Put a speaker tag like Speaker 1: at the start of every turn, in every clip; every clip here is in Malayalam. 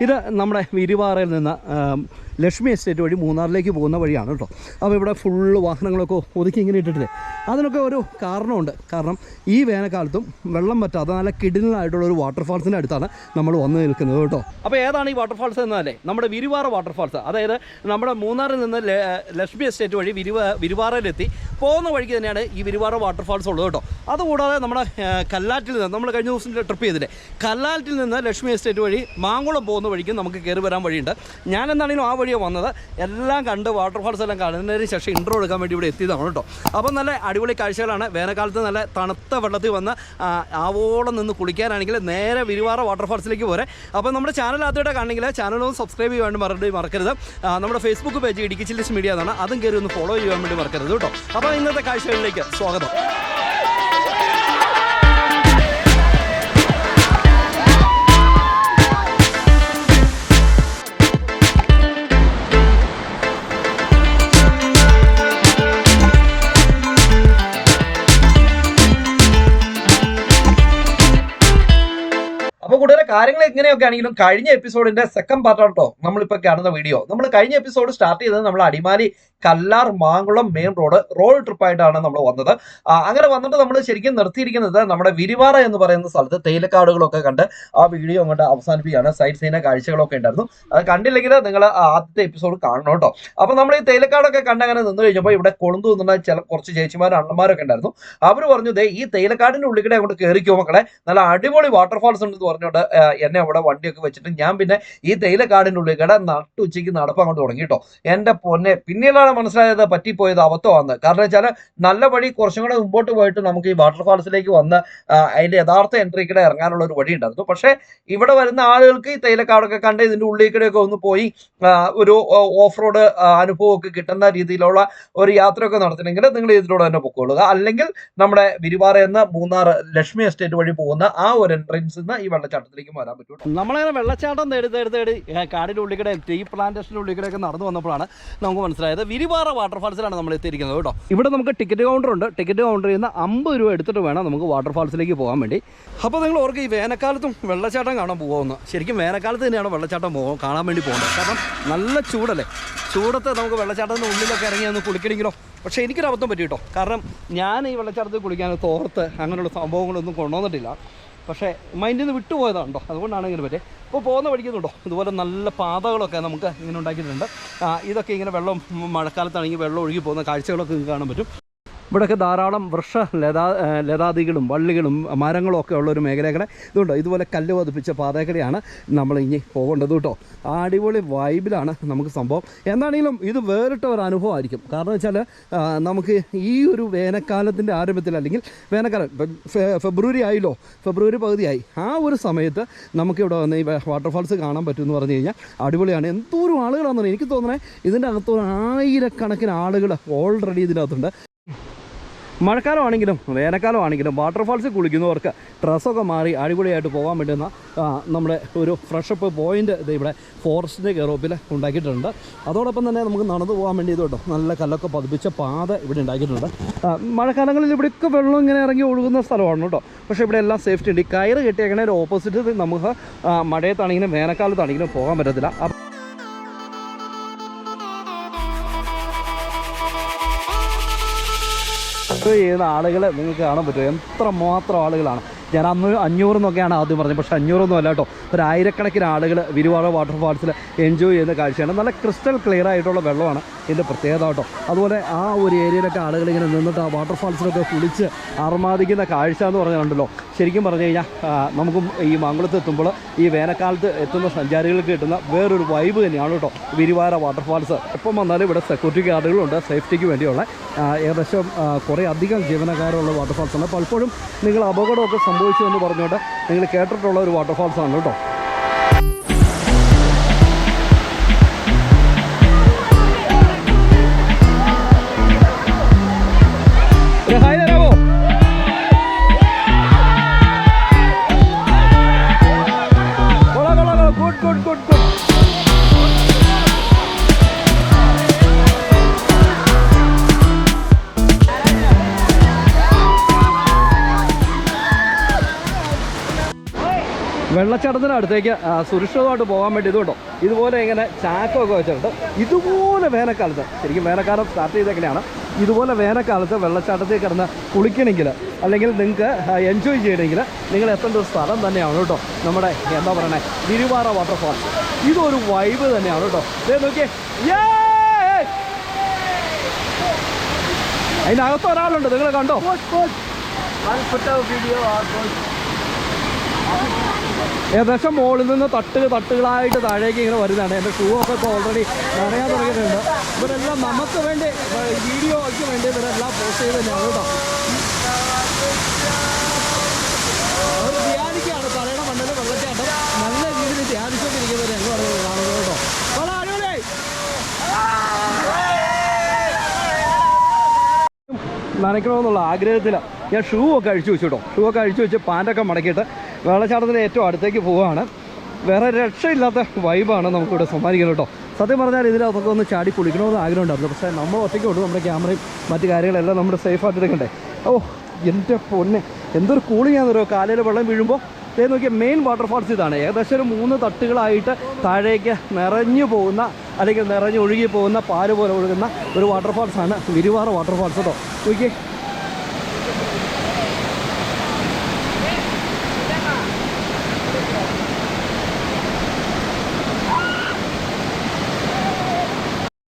Speaker 1: ഇത് നമ്മുടെ വിരിവാറയിൽ നിന്ന് ലക്ഷ്മി എസ്റ്റേറ്റ് വഴി മൂന്നാറിലേക്ക് പോകുന്ന വഴിയാണ് കേട്ടോ. അപ്പോൾ ഇവിടെ ഫുള്ള് വാഹനങ്ങളൊക്കെ ഒതുക്കി ഇങ്ങനെ ഇട്ടിട്ടില്ലേ? അതിനൊക്കെ ഒരു കാരണമുണ്ട്. കാരണം ഈ വേനൽക്കാലത്തും വെള്ളം പറ്റാത്ത നല്ല കിടിലായിട്ടുള്ള ഒരു വാട്ടർഫാൾസിന്റെ അടുത്താണ് നമ്മൾ വന്ന് നിൽക്കുന്നത് കേട്ടോ. അപ്പോൾ ഏതാണ് ഈ വാട്ടർഫാൾസ് എന്നല്ലേ നമ്മുടെ വിരുവാറ വാട്ടർഫാൾസ് അതായത് നമ്മുടെ മൂന്നാറിൽ നിന്ന് ലക്ഷ്മി എസ്റ്റേറ്റ് വഴി വിരുവ വിരുവാറയിലെത്തി. പോകുന്ന വഴിക്ക് തന്നെയാണ് ഈ വിരുവാറ വാട്ടർഫാൾസ് ഉള്ളത് കേട്ടോ. അതുകൂടാതെ നമ്മുടെ കല്ലാറ്റിൽ നിന്ന് നമ്മൾ കഴിഞ്ഞ ദിവസം ട്രിപ്പ് ചെയ്തില്ലേ? കല്ലാറ്റിൽ നിന്ന് ലക്ഷ്മി എസ്റ്റേറ്റ് വഴി മാങ്കുളം പോകുന്ന വഴിക്ക് നമുക്ക് കയറി വരാൻ വഴിയുണ്ട്. ഞാൻ എന്താണെങ്കിലും ആ വഴിയാണ് വന്നത്. എല്ലാം കണ്ട് വാട്ടർഫാൾസ് എല്ലാം കാണുന്നതിന് ശേഷം ഇൻട്രോ എടുക്കാൻ വേണ്ടി ഇവിടെ എത്തിയതാണ് കേട്ടോ. അപ്പം നല്ല അടിപൊളി കാഴ്ചകളാണ്. വേനൽക്കാലത്ത് നല്ല തണുത്ത വെള്ളത്തിൽ വന്ന് ആവോളം നിന്ന് കുളിക്കാനാണെങ്കിൽ നേരെ വിരുവാറ വാട്ടർഫാൾസിലേക്ക് പോരെ. അപ്പോൾ നമ്മുടെ ചാനൽ ആദ്യമായിട്ട് കാണണമെങ്കിൽ ചാനലൊന്ന് സബ്സ്ക്രൈബ് ചെയ്യാൻ വേണ്ടി മറക്കരുത്. നമ്മുടെ Facebook page Idukki chillies media എന്നാണ്. അതും കയറി ഒന്ന് ഫോളോ ചെയ്യാൻ വേണ്ടി മറക്കരുത് കേട്ടോ. അപ്പോൾ ഇന്നത്തെ കാഴ്ചകളിലേക്ക് സ്വാഗതം. കാര്യങ്ങൾ എങ്ങനെയൊക്കെ ആണെങ്കിലും കഴിഞ്ഞ എപ്പിസോഡിന്റെ സെക്കൻഡ് പാർട്ടാണ് കേട്ടോ നമ്മളിപ്പോ കാണുന്ന വീഡിയോ നമ്മൾ കഴിഞ്ഞ എപ്പിസോഡ് സ്റ്റാർട്ട് ചെയ്തത് നമ്മൾ Adimali Kallar Mankulam main road road trip ആയിട്ടാണ് നമ്മൾ വന്നത്. അങ്ങനെ വന്നിട്ട് നമ്മൾ ശരിക്കും നിർത്തിയിരിക്കുന്നത് നമ്മുടെ വിരിവാറ എന്ന് പറയുന്ന സ്ഥലത്ത് തേയിലക്കാടുകളൊക്കെ കണ്ട് ആ വീഡിയോ അങ്ങോട്ട് അവസാനിപ്പിക്കുകയാണ്. സൈഡ് സീന കാഴ്ചകളൊക്കെ ഉണ്ടായിരുന്നു. അത് കണ്ടില്ലെങ്കിൽ നിങ്ങൾ ആദ്യത്തെ എപ്പിസോഡ് കാണണം കേട്ടോ അപ്പൊ നമ്മൾ ഈ തേയിലക്കാടൊക്കെ കണ്ട് അങ്ങനെ നിന്ന് കഴിഞ്ഞപ്പോൾ ഇവിടെ കൊളുന്തു നിന്ന ചില കുറച്ച് ചേച്ചിമാരും അണ്ണന്മാരൊക്കെ ഉണ്ടായിരുന്നു. അവർ പറഞ്ഞു ദേ ഈ തേയിലക്കാടിന്റെ ഉള്ളിൽ കൂടെ അങ്ങോട്ട് കയറിക്കോ മക്കളെ. നല്ല അടിപൊളി വാട്ടർഫാൾസ് ഉണ്ടെന്ന് പറഞ്ഞുകൊണ്ട് എന്നെ അവിടെ വണ്ടിയൊക്കെ വെച്ചിട്ട് ഞാൻ പിന്നെ ഈ തേയിലക്കാടിന്റെ ഉള്ളിൽ കൂടെ നട്ടുച്ചയ്ക്ക് നടപ്പ് അങ്ങോട്ട് തുടങ്ങി കേട്ടോ. എന്റെ പൊന്നെ പിന്നീടാണ് മനസ്സിലായത് പറ്റിപ്പോയത് അബദ്ധമാണ് കാരണം വെച്ചാൽ നല്ല വഴി കുറച്ചും കൂടെ മുമ്പോട്ട് പോയിട്ട് നമുക്ക് ഈ വാട്ടർഫാൾസിലേക്ക് വന്ന് അതിന്റെ യഥാർത്ഥ എൻട്രി കൂടെ ഇറങ്ങാനുള്ള ഒരു വഴി ഉണ്ടായിരുന്നു. പക്ഷേ ഇവിടെ വരുന്ന ആളുകൾക്ക് ഈ തേയിലക്കാടൊക്കെ കണ്ട് ഇതിന്റെ ഉള്ളിൽ കൂടെയൊക്കെ ഒന്ന് പോയി ഒരു ഓഫ് റോഡ് അനുഭവമൊക്കെ കിട്ടുന്ന രീതിയിലുള്ള ഒരു യാത്രയൊക്കെ നടത്തണമെങ്കിൽ നിങ്ങൾ ഇതിലൂടെ തന്നെ പൊക്കോളുക അല്ലെങ്കിൽ നമ്മുടെ വിരിവാറ എന്ന മൂന്നാർ ലക്ഷ്മി എസ്റ്റേറ്റ് വഴി പോകുന്ന ആ ഒരു എൻട്രൻസ് ഈ വെള്ളച്ചാട്ടത്തിലേക്ക് വരാൻ പറ്റും നമ്മളങ്ങനെ വെള്ളച്ചാട്ടം തേടി തേടി തേടി കാടിന്റെ കാടിന്റെ ഉള്ളിൽ കൂടെ ടീ പ്ലാന്റേഷന്റെ ഉള്ളിൽ കൂടെ ഒക്കെ നടന്നു വന്നപ്പോഴാണ് നമുക്ക് മനസ്സിലായത് വിരിവാറ വാട്ടർഫാൾസിലാണ് നമ്മൾ എത്തിയിരിക്കുന്നത് കേട്ടോ. ഇവിടെ നമുക്ക് ടിക്കറ്റ് കൗണ്ടർ ഉണ്ട് ടിക്കറ്റ് കൗണ്ടറിൽ നിന്ന് അമ്പത് രൂപ എടുത്തിട്ട് വേണം നമുക്ക് വാട്ടർഫാൾസിലേക്ക് പോകാൻ വേണ്ടി. അപ്പോൾ നിങ്ങൾ ഓർക്ക് ഈ വേനൽക്കാലത്തും വെള്ളച്ചാട്ടം കാണാൻ പോകുമെന്ന് ശരിക്കും വേനൽക്കാലത്ത് തന്നെയാണ് വെള്ളച്ചാട്ടം പോകും കാണാൻ വേണ്ടി പോകുന്നത്. കാരണം നല്ല ചൂടല്ലേ? ചൂടത്ത് നമുക്ക് വെള്ളച്ചാട്ടത്തിന്റെ ഉള്ളിലൊക്കെ ഇറങ്ങി ഒന്ന് കുളിക്കണമെങ്കിലോ പക്ഷേ എനിക്കൊരു അബദ്ധം പറ്റി കേട്ടോ കാരണം ഞാൻ ഈ വെള്ളച്ചാട്ടത്തിൽ കുളിക്കാൻ തോർത്ത് അങ്ങനെയുള്ള സംഭവങ്ങളൊന്നും കൊണ്ടുവന്നിട്ടില്ല. പക്ഷേ മൈൻഡിൽ നിന്ന് വിട്ടുപോയതാണ് അതുകൊണ്ടാണ് ഇങ്ങനെ പറ്റേ ഇപ്പോൾ പോകുന്ന പഠിക്കുന്നുണ്ടോ ഇതുപോലെ നല്ല പാതകളൊക്കെ നമുക്ക് ഇങ്ങനെ ഉണ്ടാക്കിയിട്ടുണ്ട്. ഇതൊക്കെ ഇങ്ങനെ വെള്ളം മഴക്കാലത്താണെങ്കിൽ വെള്ളം ഒഴുകി പോകുന്ന കാഴ്ചകളൊക്കെ കാണാൻ പറ്റും. ഇവിടെയൊക്കെ ധാരാളം വൃക്ഷ ലതാ ലതാദികളും വള്ളികളും മരങ്ങളും ഒക്കെ ഉള്ളൊരു മേഖലകളെ. ഇതുണ്ടോ? ഇതുപോലെ കല്ല് പതിപ്പിച്ച പാതകളെയാണ് നമ്മൾ ഇനി പോകേണ്ടത് കേട്ടോ. അടിപൊളി വൈബിലാണ് നമുക്ക് സംഭവം. എന്താണെങ്കിലും ഇത് വേറിട്ട ഒരു അനുഭവമായിരിക്കും. കാരണം വെച്ചാൽ നമുക്ക് ഈ ഒരു വേനൽക്കാലത്തിന്റെ ആരംഭത്തിൽ അല്ലെങ്കിൽ വേനൽക്കാലം ഫെബ്രുവരി ആയില്ലോ. ഫെബ്രുവരി പകുതിയായി. ആ ഒരു സമയത്ത് നമുക്കിവിടെ വന്ന് ഈ വാട്ടർഫാൾസ് കാണാൻ പറ്റുമെന്ന് പറഞ്ഞു കഴിഞ്ഞാൽ അടിപൊളിയാണ്. എന്തോരം ആളുകളാണെന്ന് എനിക്ക് തോന്നണേ ഇതിന്റെ അകത്ത് ആയിരക്കണക്കിന് ആളുകൾ ഓൾറെഡി ഇതിനകത്തുണ്ട്. മഴക്കാലമാണെങ്കിലും വേനൽക്കാലമാണെങ്കിലും വാട്ടർഫാൾസിൽ കുളിക്കുന്നവർക്ക് ഡ്രസ്സൊക്കെ മാറി അടിപൊളിയായിട്ട് പോകാൻ പറ്റുന്ന നമ്മുടെ ഒരു ഫ്രഷപ്പ് പോയിന്റ് ഇത് ഇവിടെ ഫോറസ്റ്റിന്റെ കയറോപ്പിൽ ഉണ്ടാക്കിയിട്ടുണ്ട്. അതോടൊപ്പം തന്നെ നമുക്ക് നടന്നു പോകാൻ വേണ്ടി ഇത് കേട്ടോ നല്ല കല്ലൊക്കെ പതിപ്പിച്ച പാത ഇവിടെ ഉണ്ടാക്കിയിട്ടുണ്ട്. മഴക്കാലങ്ങളിൽ ഇവിടെയൊക്കെ വെള്ളം ഇങ്ങനെ ഇറങ്ങി ഒഴുകുന്ന സ്ഥലമാണ് കേട്ടോ. പക്ഷേ ഇവിടെ എല്ലാം സേഫ്റ്റി ഉണ്ട്. ഈ കയറ് ഒരു ഓപ്പോസിറ്റ് നമുക്ക് മഴയത്താണെങ്കിലും വേനൽക്കാലത്താണെങ്കിലും പോകാൻ പറ്റത്തില്ല. ഇത് ചെയ്യുന്ന ആളുകളെ നിങ്ങൾക്ക് കാണാൻ പറ്റും. എത്ര മാത്രം ആളുകളാണ്. ഞാൻ അന്ന് അഞ്ഞൂറ് എന്നൊക്കെയാണ് ആദ്യം പറഞ്ഞത്. പക്ഷേ അഞ്ഞൂറൊന്നും അല്ല കേട്ടോ. ഒരു ആയിരക്കണക്കിന് ആളുകൾ വിരുവാറ വാട്ടർഫാൾസിൽ എൻജോയ് ചെയ്യുന്ന കാഴ്ചയാണ്. നല്ല ക്രിസ്റ്റൽ ക്ലിയർ ആയിട്ടുള്ള വെള്ളമാണ്. ഇതിന്റെ പ്രത്യേകത കേട്ടോ. അതുപോലെ ആ ഒരു ഏരിയയിലൊക്കെ ആളുകൾ ഇങ്ങനെ നിന്നിട്ട് ആ വാട്ടർഫാൾസിലൊക്കെ കുളിച്ച് ആർമാദിക്കുന്ന കാഴ്ച എന്ന് പറഞ്ഞിട്ടുണ്ടല്ലോ ശരിക്കും പറഞ്ഞു കഴിഞ്ഞാൽ നമുക്ക് ഈ മംഗളത്ത് എത്തുമ്പോൾ ഈ വേനൽക്കാലത്ത് എത്തുന്ന സഞ്ചാരികൾക്ക് കിട്ടുന്ന വേറൊരു വൈബ് തന്നെയാണ് കേട്ടോ വിരിവാര വാട്ടർഫാൾസ് എപ്പം വന്നാലും ഇവിടെ സെക്യൂരിറ്റി ഗാർഡുകളുണ്ട് സേഫ്റ്റിക്ക് വേണ്ടിയുള്ള ഏകദേശം കുറേ അധികം ജീവനക്കാരുള്ള വാട്ടർഫാൾസ് ആണ്. പലപ്പോഴും നിങ്ങൾ അപകടമൊക്കെ സംഭവിച്ചു എന്ന് പറഞ്ഞുകൊണ്ട് നിങ്ങൾ കേട്ടിട്ടുള്ള ഒരു വാട്ടർഫാൾസ് ആണ് കേട്ടോ.
Speaker 2: വെള്ളച്ചാട്ടത്തിന് അടുത്തേക്ക് സുരക്ഷിതമായിട്ട് പോകാൻ വേണ്ടി ഇതുകൊണ്ടോ ഇതുപോലെ ഇങ്ങനെ ചാക്കമൊക്കെ വെച്ചിട്ടുണ്ട്. ഇതുപോലെ വേനൽക്കാലത്ത് ശരിക്കും വേനൽക്കാലം സ്റ്റാർട്ട് ചെയ്തെങ്ങനെയാണ് ഇതുപോലെ വേനൽക്കാലത്ത് വെള്ളച്ചാട്ടത്തിൽ കിടന്ന് കുളിക്കണമെങ്കിൽ അല്ലെങ്കിൽ നിങ്ങൾക്ക് എൻജോയ് ചെയ്യണമെങ്കിൽ നിങ്ങൾ എത്തേണ്ട ഒരു സ്ഥലം തന്നെയാണ് കേട്ടോ നമ്മുടെ എന്താ പറയണേ തിരുവാറ വാട്ടർഫാൾ ഇതൊരു വൈബ് തന്നെയാണ് കേട്ടോ. നോക്കിയേ! അതിനകത്ത് ഒരാളുണ്ട്. നിങ്ങൾ കണ്ടോ? ഏകദേശം മുകളിൽ നിന്ന് തട്ട് തട്ടുകളായിട്ട് താഴേക്ക് ഇങ്ങനെ വരുന്നതാണ്. എന്റെ ഷൂ ഒക്കെ ഇപ്പോൾ ഓൾറെഡി നനയാൻ തുടങ്ങിയിട്ടുണ്ട്. ഇവരെല്ലാം നമുക്ക് വേണ്ടി വീഡിയോയ്ക്ക് വേണ്ടി ഇവരെല്ലാം പോസ്റ്റ് ചെയ്ത് തന്നെയാണ് കേട്ടോ. ധ്യാനിക്കുകയാണ്. തലയുടെ മണ്ണിൽ നല്ല രീതിയിൽ ധ്യാനിച്ചുകൊണ്ടിരിക്കുന്നവർ എന്ന് പറയുന്നത് കാണുന്നത് കേട്ടോ. നനയ്ക്കണമെന്നുള്ള ആഗ്രഹത്തിൽ ഞാൻ ഷൂ ഒക്കെ അഴിച്ചു വെച്ചു കേട്ടോ. ഷൂ ഒക്കെ അഴിച്ചു വെച്ച് പാന്റൊക്കെ മടക്കിയിട്ട് വെള്ളച്ചാട്ടത്തിന് ഏറ്റവും അടുത്തേക്ക് പോവുകയാണ്. വേറെ രക്ഷയില്ലാത്ത വൈബാണ് നമുക്കിവിടെ സമ്മാനിക്കുന്നത് കേട്ടോ. സത്യം പറഞ്ഞാൽ ഇതിനകത്തൊക്കെ ഒന്ന് ചാടി കുളിക്കണമെന്ന് ആഗ്രഹമുണ്ടായിരുന്നു. പക്ഷേ നമ്മൾ ഒറ്റയ്ക്ക് നമ്മുടെ ക്യാമറയും മറ്റു കാര്യങ്ങളെല്ലാം നമ്മൾ സേഫായിട്ട് എടുക്കണ്ടേ? ഓ എന്റെ പൊന്നെ. എന്തൊരു കൂളിംഗ് ആണെന്നറിയോ കാലയിൽ വെള്ളം വീഴുമ്പോൾ ഇതേ നോക്കിയ മെയിൻ വാട്ടർഫാൾസ് ഇതാണ്. ഏകദേശം ഒരു മൂന്ന് തട്ടുകളായിട്ട് താഴേക്ക് നിറഞ്ഞു പോകുന്ന അല്ലെങ്കിൽ നിറഞ്ഞ് ഒഴുകി പോകുന്ന പാൽ പോലെ ഒഴുകുന്ന ഒരു വാട്ടർഫാൾസാണ് വിരുവാറ വാട്ടർഫാൾസ് കേട്ടോ. നോക്കിയേ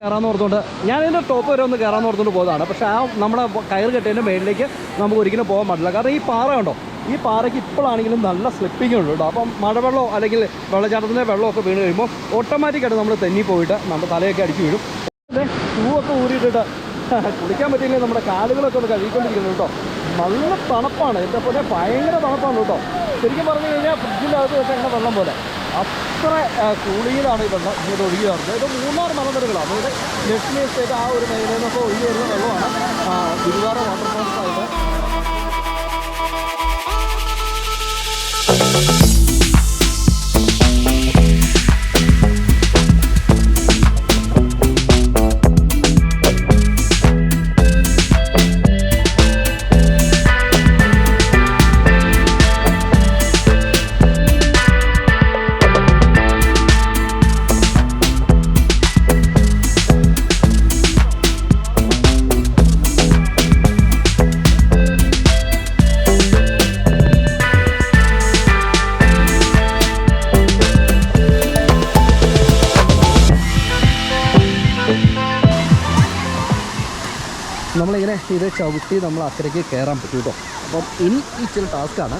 Speaker 2: കയറാന്ന് ഓർത്തുകൊണ്ട് ഞാൻ ഇതിന്റെ ടോപ്പ് വരെ ഒന്ന് കയറാന്ന് ഓർത്തുകൊണ്ട് പോകുന്നതാണ് പക്ഷേ ആ നമ്മുടെ കയർ കെട്ടിയതിന്റെ മേളിലേക്ക് നമുക്ക് ഒരിക്കലും പോകാൻ പാടില്ല കാരണം ഈ പാറ കണ്ടോ? ഈ പാറയ്ക്ക് ഇപ്പോഴാണെങ്കിലും നല്ല സ്ലിപ്പിംഗ് ഉണ്ട് കേട്ടോ. അപ്പം മഴവെള്ളമോ അല്ലെങ്കിൽ വെള്ളച്ചാട്ടത്തിന്റെ വെള്ളമൊക്കെ വീണ് കഴിയുമ്പോൾ ഓട്ടോമാറ്റിക്കായിട്ട് നമ്മൾ തെന്നി പോയിട്ട് നമ്മുടെ തലയൊക്കെ അടിച്ച് വീഴും. ഷൂ ഷൂവൊക്കെ ഊരിയിട്ടിട്ട് കുളിക്കാൻ പറ്റിയില്ലെങ്കിൽ നമ്മുടെ കാലുകളൊക്കെ ഒന്ന് കഴുകിക്കൊണ്ടിരിക്കുന്നു കേട്ടോ. നല്ല തണുപ്പാണ്. എന്റെ പോലെ ഭയങ്കര തണുപ്പാണ് കേട്ടോ. ശരിക്കും പറഞ്ഞു കഴിഞ്ഞാൽ ഫ്രിഡ്ജിന്റെ അകത്ത് വെച്ചാൽ വെള്ളം പോലെ. അത്ര കൂളിയിലാണ് ഈ വെള്ളം ഇങ്ങോട്ട് ഒഴുകി വരുന്നത് ഇത് മൂന്നാർ മലനിരകളാണ്. അതായത് ലക്ഷ്മി എസ്റ്റേറ്റ് ആ ഒരു മേഖലയിൽ നിന്നൊക്കെ ഒഴുകി വരുന്ന വെള്ളമാണ് ഗുരുവാര ഗുരുവാര വാട്ടർഫോൾസ് ആയിട്ട് നമ്മളിങ്ങനെ ഇത് ചവിട്ടി നമ്മൾ അക്കരയ്ക്ക് കയറാൻ പറ്റും കേട്ടോ അപ്പം ഇനി ഈ ചില ടാസ്ക്കാണ്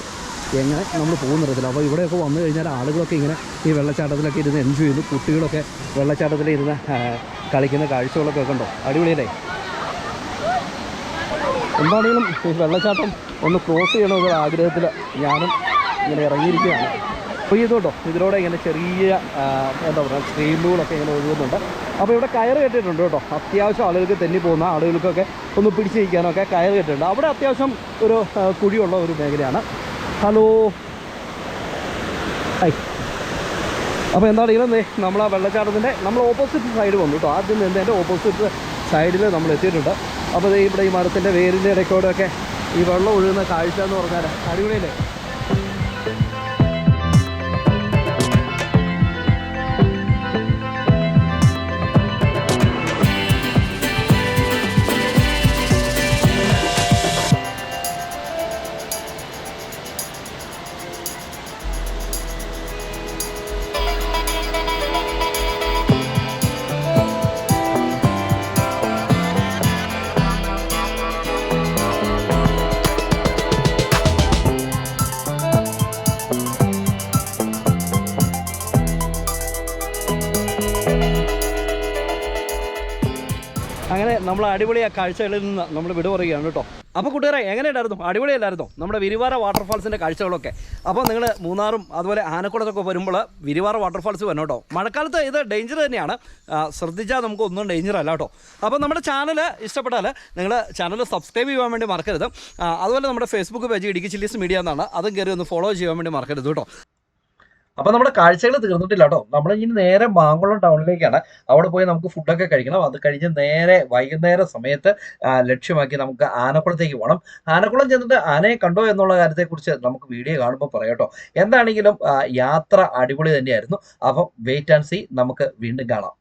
Speaker 2: എങ്ങനെ നമ്മൾ പോകുന്നിടത്തില്ല അപ്പോൾ ഇവിടെയൊക്കെ വന്നു കഴിഞ്ഞാൽ ആളുകളൊക്കെ ഇങ്ങനെ ഈ വെള്ളച്ചാട്ടത്തിലൊക്കെ ഇരുന്ന് എൻജോയ് ചെയ്യുന്നു കുട്ടികളൊക്കെ വെള്ളച്ചാട്ടത്തിൽ ഇരുന്ന് കളിക്കുന്ന കാഴ്ചകളൊക്കെ കണ്ടോ അടിപൊളിയല്ലേ? എന്താണെങ്കിലും ഈ വെള്ളച്ചാട്ടം ഒന്ന് ക്രോസ് ചെയ്യണമെന്നൊരു ആഗ്രഹത്തിൽ ഞാനും ഇങ്ങനെ ഇറങ്ങിയിരിക്കുകയാണ്. അപ്പോൾ ഇതുണ്ടോ? ഇതിലൂടെ ഇങ്ങനെ ചെറിയ എന്താ പറയുക സ്ട്രീമുകളൊക്കെ ഇങ്ങനെ ഒഴുകുന്നുണ്ട്. അപ്പോൾ ഇവിടെ കയറ് കെട്ടിയിട്ടുണ്ട് കേട്ടോ. അത്യാവശ്യം ആളുകൾക്ക് തെന്നി പോകുന്ന ആളുകൾക്കൊക്കെ ഒന്ന് പിടിച്ചു നിൽക്കാനൊക്കെ കയറ് കെട്ടിയിട്ടുണ്ട്. അവിടെ അത്യാവശ്യം ഒരു കുഴിയുള്ള ഒരു മേഖലയാണ്. ഹലോ. ഐ. അപ്പോൾ എന്താ ഇതെന്നേ നമ്മൾ ആ വെള്ളച്ചാട്ടത്തിന്റെ നമ്മൾ ഓപ്പോസിറ്റ് സൈഡ് വന്നു കേട്ടോ. ആദ്യം നിന്ന് എന്റെ ഓപ്പോസിറ്റ് സൈഡിൽ നമ്മൾ എത്തിയിട്ടുണ്ട്. അപ്പോൾ ഇവിടെ ഈ മരത്തിന്റെ വേരിന്റെ ഇടയ്ക്കൂടെയൊക്കെ ഈ വെള്ളം ഒഴുകുന്ന കാഴ്ച എന്ന് പറഞ്ഞാൽ അടിപൊളിയല്ലേ? നമ്മൾ അടിപൊളി ആ കാഴ്ചകളിൽ നിന്ന് നമ്മൾ വിട പറയുകയാണ് കേട്ടോ. അപ്പോൾ കൂട്ടുകാരെ എങ്ങനെയുണ്ടായിരുന്നു? അടിപൊളിയല്ലായിരുന്നു? നമ്മുടെ വിരിവാര വാട്ടർഫാൾസിന്റെ കാഴ്ചകളൊക്കെ. അപ്പോൾ നിങ്ങൾ മൂന്നാറും അതുപോലെ ആനക്കുളത്തൊക്കെ വരുമ്പോൾ വിരിവാര വാട്ടർഫാൾസ് വരണം കേട്ടോ. മഴക്കാലത്ത് ഇത് ഡേഞ്ചർ തന്നെയാണ്. ശ്രദ്ധിച്ചാൽ നമുക്ക് ഒന്നും ഡേഞ്ചർ അല്ല കേട്ടോ. അപ്പോൾ നമ്മുടെ ചാനൽ ഇഷ്ടപ്പെട്ടാൽ നിങ്ങൾ ചാനൽ സബ്സ്ക്രൈബ് ചെയ്യാൻ വേണ്ടി മറക്കരുത്. അതുപോലെ നമ്മുടെ Facebook page Idukki chillies media എന്നാണ്. അതും കയറി ഒന്ന് ഫോളോ ചെയ്യാൻ വേണ്ടി മറക്കരുത് കേട്ടോ.
Speaker 1: അപ്പൊ നമ്മുടെ കാഴ്ചകൾ തീർന്നിട്ടില്ല കേട്ടോ നമ്മൾ ഇനി നേരെ മാങ്കുളം ടൗണിലേക്കാണ് അവിടെ പോയി നമുക്ക് ഫുഡൊക്കെ കഴിക്കണം. അത് കഴിഞ്ഞ് നേരെ വൈകുന്നേര സമയത്ത് ലക്ഷ്യമാക്കി നമുക്ക് ആനക്കുളത്തേക്ക് പോകണം ആനക്കുളം ചെന്നിട്ട് ആനയെ കണ്ടോ എന്നുള്ള കാര്യത്തെക്കുറിച്ച് നമുക്ക് വീഡിയോ കാണുമ്പോൾ പറയാം എന്താണെങ്കിലും യാത്ര അടിപൊളി തന്നെയായിരുന്നു. അപ്പം വെയിറ്റ് ആൻഡ് സി നമുക്ക് വീണ്ടും കാണാം.